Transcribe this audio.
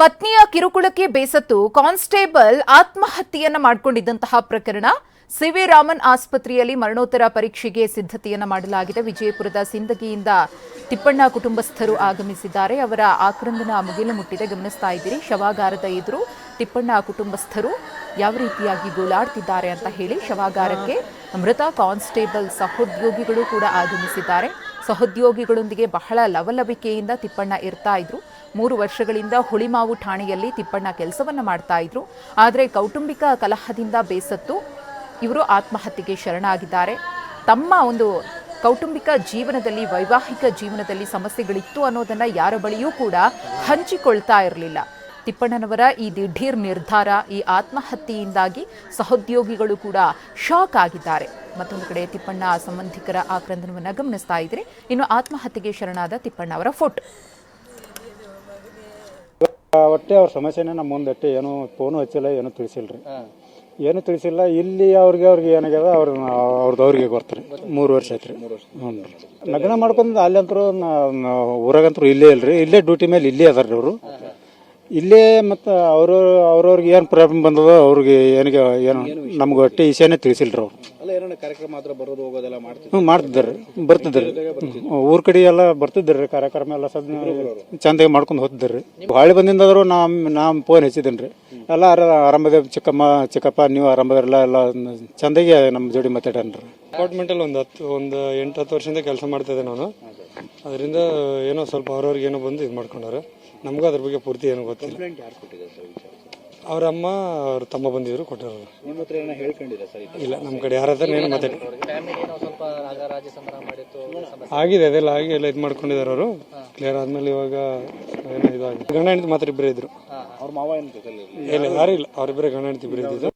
ಪತ್ನಿಯ ಕಿರುಕುಳಕ್ಕೆ ಬೇಸತ್ತು ಕಾನ್ಸ್ಟೇಬಲ್ ಆತ್ಮಹತ್ಯೆಯನ್ನ ಮಾಡಿಕೊಂಡಿದ್ದಂತಹ ಪ್ರಕರಣ ಸಿವಿ ರಾಮನ್ ಆಸ್ಪತ್ರೆಯಲ್ಲಿ ಮರಣೋತ್ತರ ಪರೀಕ್ಷೆಗೆ ಸಿದ್ಧತೆಯನ್ನ ಮಾಡಲಾಗಿದೆ. ವಿಜಯಪುರದ ಸಿಂದಗಿಯಿಂದ ತಿಪ್ಪಣ್ಣ ಕುಟುಂಬಸ್ಥರು ಆಗಮಿಸಿದ್ದಾರೆ. ಅವರ ಆಕ್ರಂದನ ಮುಗಿಲು ಮುಟ್ಟಿದೆ. ಗಮನಿಸ್ತಾ ಇದ್ದೀರಿ. ಶವಾಗಾರದ ಎದುರು ತಿಪ್ಪಣ್ಣ ಕುಟುಂಬಸ್ಥರು ಯಾವ ರೀತಿಯಾಗಿ ಗೋಳಾಡ್ತಿದ್ದಾರೆ ಅಂತ ಹೇಳಿ ಶವಾಗಾರಕ್ಕೆ ಮೃತ ಕಾನ್ಸ್ಟೇಬಲ್ ಸಹೋದ್ಯೋಗಿಗಳು ಕೂಡ ಆಗಮಿಸಿದ್ದಾರೆ. ಸಹೋದ್ಯೋಗಿಗಳೊಂದಿಗೆ ಬಹಳ ಲವಲವಿಕೆಯಿಂದ ತಿಪ್ಪಣ್ಣ ಇರ್ತಾ ಇದ್ರು. ಮೂರು ವರ್ಷಗಳಿಂದ ಹುಳಿಮಾವು ಠಾಣೆಯಲ್ಲಿ ತಿಪ್ಪಣ್ಣ ಕೆಲಸವನ್ನ ಮಾಡ್ತಾ ಇದ್ರು. ಆದರೆ ಕೌಟುಂಬಿಕ ಕಲಹದಿಂದ ಬೇಸತ್ತು ಇವರು ಆತ್ಮಹತ್ಯೆಗೆ ಶರಣಾಗಿದ್ದಾರೆ. ತಮ್ಮ ಒಂದು ಕೌಟುಂಬಿಕ ಜೀವನದಲ್ಲಿ, ವೈವಾಹಿಕ ಜೀವನದಲ್ಲಿ ಸಮಸ್ಯೆಗಳಿತ್ತು ಅನ್ನೋದನ್ನು ಯಾರ ಬಳಿಯೂ ಕೂಡ ಹಂಚಿಕೊಳ್ತಾ ಇರಲಿಲ್ಲ. ತಿಪ್ಪಣ್ಣನವರ ಈ ದಿಢೀರ್ ನಿರ್ಧಾರ ಈ ಆತ್ಮಹತ್ಯೆಯಿಂದಾಗಿ ಸಹೋದ್ಯೋಗಿಗಳು ಕೂಡ ಶಾಕ್ ಆಗಿದ್ದಾರೆ. ಮತ್ತೊಂದು ಕಡೆ ತಿಪ್ಪಣ್ಣ ಸಂಬಂಧಿಕರ ಆಕ್ರಂದನವನ್ನು ಗಮನಿಸ್ತಾ ಇದ್ರೆ. ಇನ್ನು ಆತ್ಮಹತ್ಯೆಗೆ ಶರಣಾದ ತಿಪ್ಪಣ್ಣ ಅವರ ಫೋಟೋ. ಒಟ್ಟೆ ಅವ್ರ ಸಮಸ್ಯೆನೇ ನಮ್ಮ ಮುಂದಟ್ಟೆ ಏನು ಫೋನು ಹಚ್ಚಿಲ್ಲ ಏನು ತಿಳಿಸಿಲ್ರಿ. ಏನು ತಿಳಿಸಿಲ್ಲ ಇಲ್ಲಿ ಅವ್ರಿಗೆ ಅವ್ರಿಗೆ ಏನಾಗ್ಯದ ಅವ್ರ ಅವ್ರದ್ದು ಅವ್ರಿಗೆ ಬರ್ತಾರೆ ಮೂರು ವರ್ಷ ಆಯ್ತು ರೀ ಹ್ಞೂ ರೀ ಲಗ್ನ ಮಾಡ್ಕೊಂಡು ಅಲ್ಲಂತರೂ ಊರಾಗಂತರೂ ಇಲ್ಲೇ ಇಲ್ರಿ. ಇಲ್ಲೇ ಡ್ಯೂಟಿ ಮೇಲೆ ಇಲ್ಲೇ ಅದಾರ ರೀ ಅವರು ಇಲ್ಲೇ ಮತ್ತು ಅವರು ಅವ್ರವ್ರಿಗೆ ಏನು ಪ್ರಾಬ್ಲಮ್ ಬಂದದ ಅವ್ರಿಗೆ ಏನಿಗೆ ಏನು ನಮ್ಗೆ ಒಟ್ಟೆ ವಿಷಯನೇ ತಿಳಿಸಿಲ್ರಿ ಅವ್ರು. ಅಲ್ಲ ಏನೋ ಕಾರ್ಯಕ್ರಮ ಹತ್ರ ಬರೋದು ಹೋಗೋದೆಲ್ಲ ಮಾಡ್ತಿದ್ರು? ಹ್ಞೂ ಮಾಡ್ತಿದ್ದಾರೆ ಬರ್ತಿದ್ದಾರೆ ಊರ್ ಕಡೆ ಎಲ್ಲ ಬರ್ತಿದ್ದಾರೆ ಕಾರ್ಯಕ್ರಮ ಎಲ್ಲ ಸದ್ ಚಂದಾಗಿ ಮಾಡ್ಕೊಂಡು ಹೋಗ್ತಿದ್ದಾರೆ ಬಾಳೆ ಬಂದಿಂದಾದ್ರು ನಮ್ಮ ನಾಮ್ ಫೋನ್ ಹಚ್ಚಿದ್ದೀನಿ ರೀ ಎಲ್ಲ ಆರ- ಆರಾಮದ ಚಿಕ್ಕಮ್ಮ ಚಿಕ್ಕಪ್ಪ ನೀವು ಆರಾಮದಿರಲ್ಲ ಎಲ್ಲ ಚಂದಾಗಿ ನಮ್ಮ ಜೋಡಿ ಮಾತಾಡನ್ರಿ ಅಪಾರ್ಟ್ಮೆಂಟಲ್ಲಿ ಒಂದು ಹತ್ತು ಒಂದು ಎಂಟು ಹತ್ತು ವರ್ಷದಿಂದ ಕೆಲಸ ಮಾಡ್ತಿದ್ದೆ ನಾನು. ಅದರಿಂದ ಏನೋ ಸ್ವಲ್ಪ ಅವ್ರವ್ರಿಗೆ ಏನೋ ಬಂದು ಇದು ಮಾಡ್ಕೊಂಡಾರೆ. ನಮಗೂ ಅದ್ರ ಬಗ್ಗೆ ಪೂರ್ತಿ ಏನೋ ಗೊತ್ತಿಲ್ಲ. ಯಾರು ಕೊಟ್ಟಿದ್ದಾರೆ ಸರ್ ವಿಚಾರ ಅವ್ರ ಅಮ್ಮ ಅವ್ರ ತಮ್ಮ ಬಂದಿದ್ರು ಕೊಟ್ಟಿರೋರು ನಿಮ್ಮ ಹತ್ರ ಏನೋ ಹೇಳ್ಕೊಂಡಿಲ್ಲ ಸರ್ ಇಲ್ಲ ನಮ್ಮ ಕಡೆ ಯಾರ ಹತ್ರ ಏನು ಮಾತಾಡಿ ಆಗಿದೆ ಅದೆಲ್ಲ ಆಗಿ ಎಲ್ಲ ಇದು ಮಾಡ್ಕೊಂಡಿದ್ದಾರೆ ಅವರು. ಕ್ಲಿಯರ್ ಆದ್ಮೇಲೆ ಇವಾಗ ಏನೋ ಇದಾಗಿದೆ. ಗಂಡ ಹೆಂಡತಿ ಮಾತ್ರ ಇಬ್ಬರೇ ಇದ್ರು. ಅವ್ರ ಮಾವ ಏನು ಜೊತೆಲಿ ಇಲ್ಲ ಯಾರು ಇಲ್ಲ. ಅವ್ರಿಬ್ಬರೇ ಗಂಡ ಹೆಂಡತಿ ಇಬ್ಬರೇ ಇದ್ದಿದ್ದು.